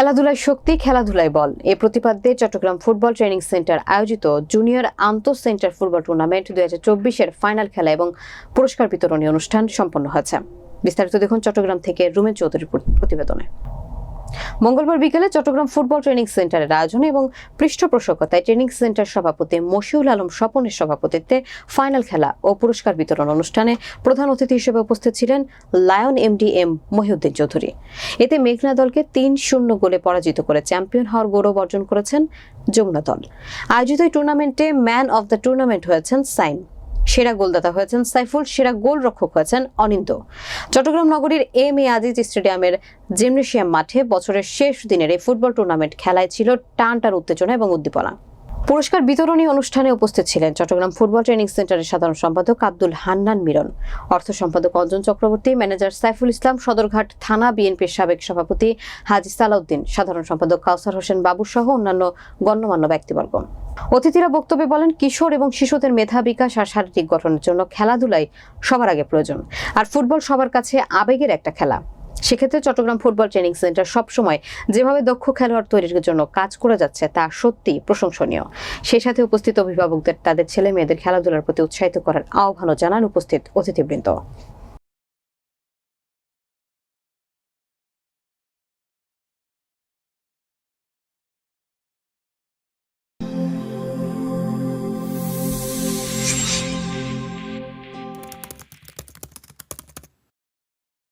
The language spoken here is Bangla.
খেলাধুলায় শক্তি, খেলাধুলায় বল। এ প্রতিপাদ্যে চট্টগ্রাম ফুটবল ট্রেনিং সেন্টার আয়োজিত জুনিয়র আন্তঃ সেন্টার ফুটবল টুর্নামেন্ট দুই হাজার চব্বিশের ফাইনাল খেলা এবং পুরস্কার বিতরণী অনুষ্ঠান সম্পন্ন হয়েছে। বিস্তারিত দেখুন চট্টগ্রাম থেকে রুমেন চৌধুরীর প্রতিবেদনে। মঙ্গলবার বিকেলে চট্টগ্রাম ফুটবল ট্রেনিং সেন্টারের আয়োজনে এবং পৃষ্ঠপোষকতায় ট্রেনিং সেন্টার সভাপতি মশিউল আলম স্বপনের সভাপতিত্বে ফাইনাল খেলা ও পুরস্কার বিতরণ অনুষ্ঠানে প্রধান অতিথি হিসেবে উপস্থিত ছিলেন lion MD M Mohiuddin Chowdhury. এতে মেঘনা দলকে তিন শূন্য গোলে পরাজিত করে চ্যাম্পিয়ন হওয়ার গৌরব অর্জন করেছেন যমুনা দল। আয়োজিত টুর্নামেন্টে ম্যান অব দ্য টুর্নামেন্ট হয়েছেন সাইন সেরা গোলদাতা হয়েছেন সাইফুল, সেরা গোল রক্ষক হয়েছেন অনিন্দ। চট্টগ্রাম নগরীর এম এ আজিজ স্টেডিয়ামের জিমনেশিয়াম মাঠে বছরের শেষ দিনের এই ফুটবল টুর্নামেন্ট খেলায় ছিল টান টান উত্তেজনা এবং উদ্দীপনা। পুরস্কার বিতরণী অনুষ্ঠানে উপস্থিত ছিলেন চট্টগ্রাম ফুটবল ট্রেনিং সেন্টারের সাধারণ সম্পাদক আব্দুল হান্নান মিরন। অর্থ সম্পাদক অঞ্জন চক্রবর্তী, ম্যানেজার সাইফুল ইসলাম, সদরঘাট থানা বিএনপির সাবেক সভাপতি হাজি সালাউদ্দিন, সাধারণ সম্পাদক কাউসার হোসেন বাবু সহ অন্যান্য গণ্যমান্য ব্যক্তিবর্গ। অতিথিরা বক্তব্যে বলেন, কিশোর এবং শিশুদের মেধা বিকাশ আর শারীরিক গঠনের জন্য খেলাধুলাই সবার আগে প্রয়োজন। আর ফুটবল সবার কাছে আবেগের একটা খেলা। সেক্ষেত্রে চট্টগ্রাম ফুটবল ট্রেনিং সেন্টার সবসময় যেভাবে দক্ষ খেলোয়াড় তৈরির জন্য কাজ করে যাচ্ছে, তা সত্যি প্রশংসনীয়। সেই সাথে উপস্থিত অভিভাবকদের, তাদের ছেলে মেয়েদের খেলাধুলার প্রতি উৎসাহিত করার আহ্বানও জানান উপস্থিত অতিথিবৃন্দ।